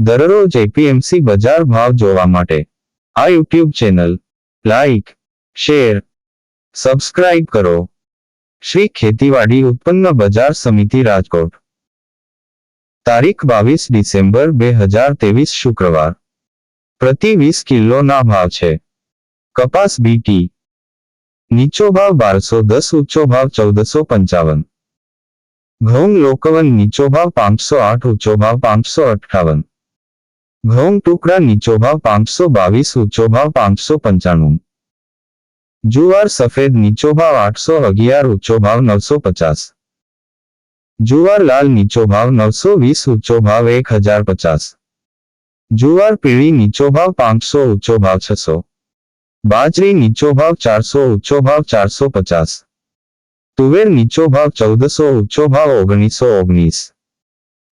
દરરોજ એપીએમસી બજાર ભાવ જોવા માટે. આ YouTube channel, like, share, subscribe કરો. શ્રી ખેતીવાડી ઉત્પન્ન બજાર સમિતિ રાજકોટ. તારીખ બાવીસ ડિસેમ્બર બે હજાર ત્રેવીસ શુક્રવાર. પ્રતિ વીસ કિલોના ભાવ છે. કપાસ બીટી નીચો ભાવ બારસો દસ, ઊંચો ભાવ ચૌદસો પંચાવન. ઘઉં લોકવન નીચો ભાવ પાંચસો આઠ, ઊંચો ભાવ પાંચસો અઠ્ઠાવન. ઘઉં ટુકડા નીચો ભાવ પાંચસો બાવીસ ઊંચો ભાવ પાંચસો પંચાણું જુવાર સફેદ નીચો ભાવ આઠસો અગિયાર ઊંચો ભાવ નવસો પચાસ જુવાર લાલ નીચો ભાવ નવસો વીસ ઊંચો ભાવ એક હજાર પચાસ જુવાર પીળી નીચો ભાવ પાંચસો ઊંચો ભાવ છસો બાજરી નીચો ભાવ ચારસો ઊંચો ભાવ ચારસો પચાસ તુવેર નીચો ભાવ ચૌદસો ઊંચો ભાવ ઓગણીસો ઓગણીસ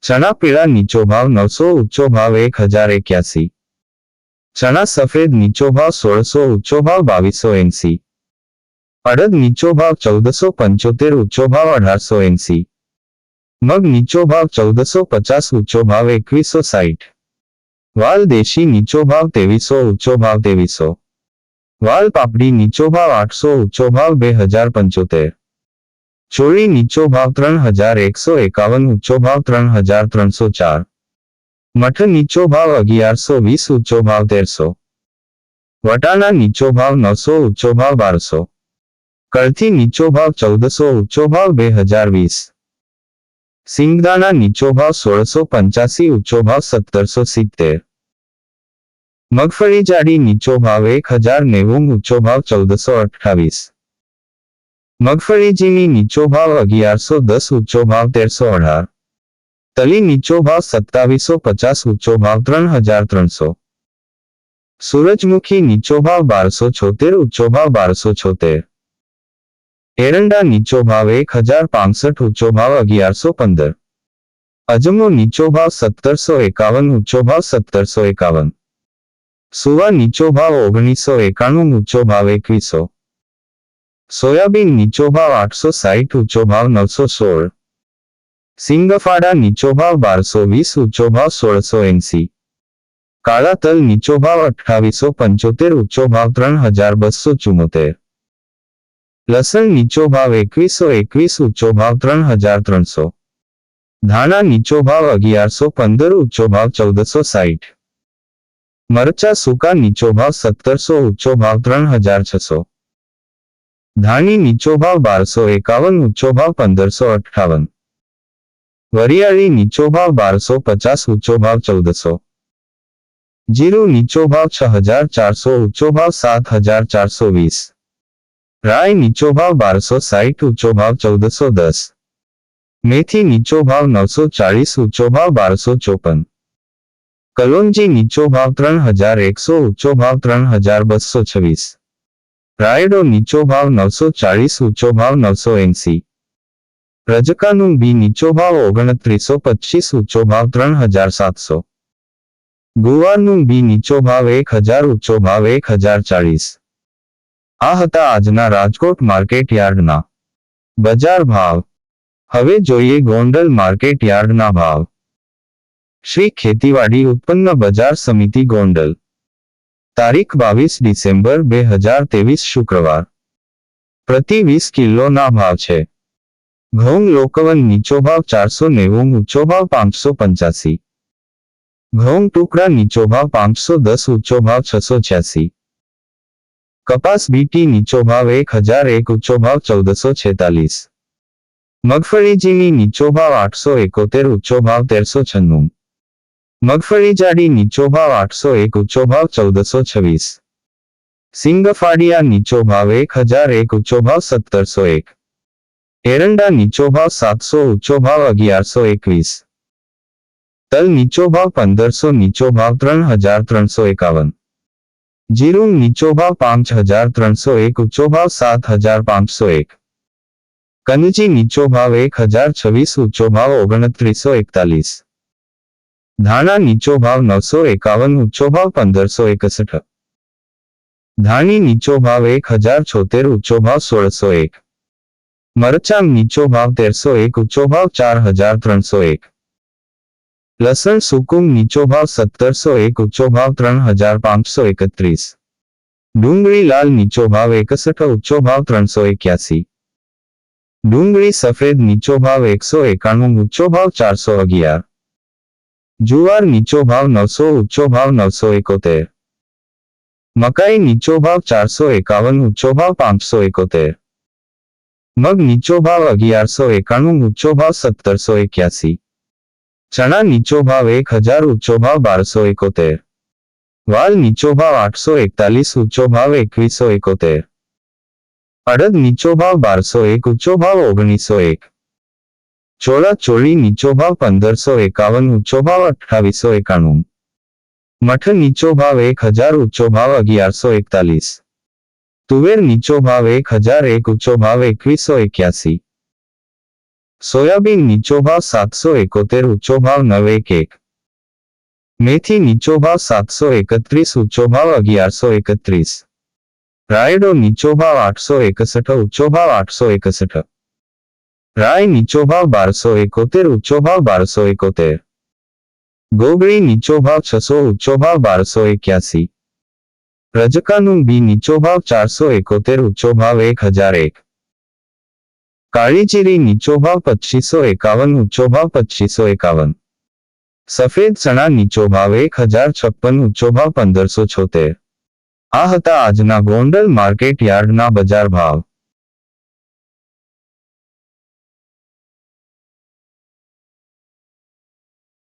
ચણા પીળા નીચો ભાવ નવસો ઊંચો ભાવ એક હજાર એક્યાસી. ચણા સફેદ નીચો ભાવ સોળસો ઊંચો ભાવ બાવીસો એંસી. અડદ નીચો ભાવ ચૌદસો પંચોતેર ઊંચો ભાવ અઢારસો એંસી. મગ નીચો ભાવ ચૌદસો પચાસ ઊંચો ભાવ એકવીસો સાઠ વાલ દેશી નીચો ભાવ ત્રેવીસો ઊંચો ભાવ ત્રેવીસો. વાલ પાપડી નીચો ભાવ આઠસો ઊંચો ભાવ બે હજાર પંચોતેર. ચોળી નીચો ભાવ ત્રણ હજાર એકસો એકાવન ઊંચો ભાવ ત્રણ હજાર ત્રણસો ચાર મઠ નીચો ભાવ અગિયારસો વીસ ઊંચો ભાવ તેરસો વટાણા નીચો ભાવ નવસો ઊંચો ભાવ બારસો કળથી નીચો ભાવ ચૌદસો ઊંચો ભાવ બે હજાર વીસ સિંગદાણા નીચો ભાવ સોળસો પંચ્યાસી ઊંચો ભાવ સત્તરસો સિત્તેર મગફળી જાડી નીચો ભાવ એક હજાર નેવું ઊંચો ભાવ ચૌદસો અઠ્ઠાવીસ મગફળી ઝીણી નીચો ભાવ અગિયારસો દસ ઊંચો ભાવ તેરસો અઢાર તલી નીચો ભાવ સત્તાવીસો પચાસ ઊંચો ભાવ ત્રણ હજાર ત્રણસો સૂરજમુખી નીચો ભાવ બારસો છોતેર ઊંચો ભાવ બારસો છોતેર એરંડા નીચો ભાવ એક હજાર પાંસઠ ઊંચો ભાવ અગિયારસો પંદર અજમો નીચો ભાવ સત્તરસો એકાવન ઊંચો ભાવ સત્તરસો એકાવન સુવા નીચો ભાવ ઓગણીસો એકાણું ઊંચો ભાવ એકવીસો સોયાબીન નીચો ભાવ આઠસો સાઠ ઊંચો ભાવ નવસો સોળ સિંગફાડા નીચો ભાવ બારસો વીસ ઊંચો ભાવ સોળસો એંસી કાળા તલ નીચો ભાવ અઠ્ઠાવીસો પંચોતેર ઊંચો ભાવ ત્રણ હજાર બસો ચુમ્મોતેર લસણ નીચો ભાવ એકવીસો એકવીસ ઊંચો ભાવ ત્રણ હજાર ત્રણસો ધાણા નીચો ભાવ અગિયારસો પંદર ઊંચો ભાવ ચૌદસો સાઠ મરચા સૂકા નીચો ભાવ સત્તરસો ઊંચો ભાવ ત્રણ હજાર છસો ધાણી નીચો ભાવ બારસો એકાવન ઊંચો ભાવ પંદરસો અઠ્ઠાવન વરિયાળી નીચો ભાવ બારસો પચાસ ઊંચો ભાવ ચૌદસો જીરું નીચો ભાવ છ હજાર ચારસો ઊંચો ભાવ સાત હજાર ચારસો વીસ રાય નીચો ભાવ બારસો સાઠ ઊંચો ભાવ ચૌદસો દસ મેથી નીચો ભાવ નવસો ચાળીસ ઊંચો ભાવ બારસો ચોપન કલોંજી નીચો ભાવ ત્રણ હજાર એકસો ઊંચો ભાવ ત્રણ હજાર બસો છવ્વીસ રાયડો નીચો ભાવ નવસો ચાળીસ, ઊંચો ભાવ નવસો એંસી. રજકાનું બી નીચો ભાવ ઓગણત્રીસો પચીસ, ઊંચો ભાવ ત્રણ હજાર સાતસો. ગુવારનું બી નીચો ભાવ એક હજાર, ઊંચો ભાવ એક હજાર ચાળીસ. આ હતા આજના રાજકોટ માર્કેટ યાર્ડના. બજાર ભાવ. હવે જોઈએ ગોંડલ માર્કેટ યાર્ડના ભાવ. શ્રી ખેતીવાડી ઉત્પન્ન બજાર સમિતિ ગોંડલ. તારીખ બાવીસ ડિસેમ્બર બે હજાર ત્રેવીસ શુક્રવાર. પ્રતિ વીસ કિલોના ભાવ છે. ઘઉં લોકવન નીચો ભાવ ચારસો નેવું, ઊંચો ભાવ પાંચસો પંચ્યાસી. ઘઉં ટુકડા નીચો ભાવ પાંચસો દસ, ઊંચો ભાવ છસો છ્યાસી. કપાસ બીટી નીચો ભાવ એક હજાર એક, ઊંચો ભાવ ચૌદસો છેતાલીસ. મગફળીજીની નીચો ભાવ આઠસો એકોતેર, ઊંચો ભાવ તેરસો છન્નું. મગફળી જાડી નીચો ભાવ આઠસો એક ઊંચો ભાવ ચૌદસો છવ્વીસ સિંગફાડિયા નીચો ભાવ એક હજાર એક ઊંચો ભાવ સત્તરસો એક એરંડા નીચો ભાવ સાતસો ઊંચો ભાવ અગિયારસો એકવીસ તલ નીચો ભાવ પંદરસો નીચો ભાવ ત્રણ હજાર ત્રણસો એકાવન જીરું નીચો ભાવ પાંચ હજાર ત્રણસો એક ઊંચો ભાવ સાત હજાર પાંચસો એક કનજી નીચો ભાવ એક હજાર છવ્વીસ ઊંચો ભાવ ઓગણત્રીસો એકતાલીસ ધાણા નીચો ભાવ નવસો એકાવન ઊંચો ભાવ પંદરસો એકસઠ ધાણી નીચો ભાવ એક હજાર છોતેર ઊંચો ભાવ સોળસો એક મરચાં નીચો ભાવ તેરસો એક ઊંચો ભાવ ચાર હજાર ત્રણસો એક લસણ સુકુમ નીચો ભાવ સત્તરસો એક ઊંચો ભાવ ત્રણ હજાર પાંચસો એકત્રીસ ડુંગળી લાલ નીચો ભાવ એકસઠ ઊંચો ભાવ ત્રણસો એક્યાસી ડુંગળી સફેદ નીચો ભાવ એકસો એકાણું ઊંચો ભાવ ચારસો અગિયાર જુવાર નીચો ભાવ નવસો ઊંચો ભાવ નવસો એકોતેર મકાઈ નીચો ભાવ ચારસો એકાવન ઊંચો ભાવ પાંચસો એકોતેર મગ નીચો ભાવ અગિયારસો એકાણું ઊંચો ભાવ સત્તરસો એક્યાસી ચણા નીચો ભાવ એક હજાર ઊંચો ભાવ બારસો એકોતેર વાલ નીચો ભાવ આઠસો એકતાલીસ ઊંચો ભાવ એકવીસો એકોતેર અડદ નીચો ભાવ બારસો એક ઊંચો ભાવ ઓગણીસો એક ચોળા ચોળી નીચો ભાવ પંદરસો એકાવન ઊંચો ભાવ અઠ્ઠાવીસો એકાણું મઠ નીચો ભાવ એક હજાર ઊંચો ભાવ અગિયારસો એકતાલીસ તુવેર નીચો ભાવ એક હજાર એક ઊંચો ભાવ એકવીસો એક્યાસી સોયાબીન નીચો ભાવ સાતસો એકોતેર ઊંચો ભાવ નવ એક એક મેથી નીચો ભાવ સાતસો એકત્રીસ ઊંચો ભાવ અગિયારસો એકત્રીસ રાયડો નીચો ભાવ આઠસો એકસઠ ઊંચો ભાવ આઠસો એકસઠ રાય નીચો ભાવ બારસો એકોતેર ઊંચો ભાવ બારસો એકોતેર ગોગળી નીચો ભાવ છસો ઊંચો ભાવ બારસો એક્યાસી રજકાનું બી નીચો ભાવ ચારસો એકોતેર ઊંચો ભાવ એક હજાર એક કાળીચીરી નીચો ભાવ પચીસો એકાવન ઊંચો ભાવ પચીસો એકાવન સફેદ ચણા નીચો ભાવ એક હજાર છપ્પન ઊંચો ભાવ પંદરસો છોતેર આ હતા આજના ગોંડલ માર્કેટ યાર્ડના બજાર ભાવ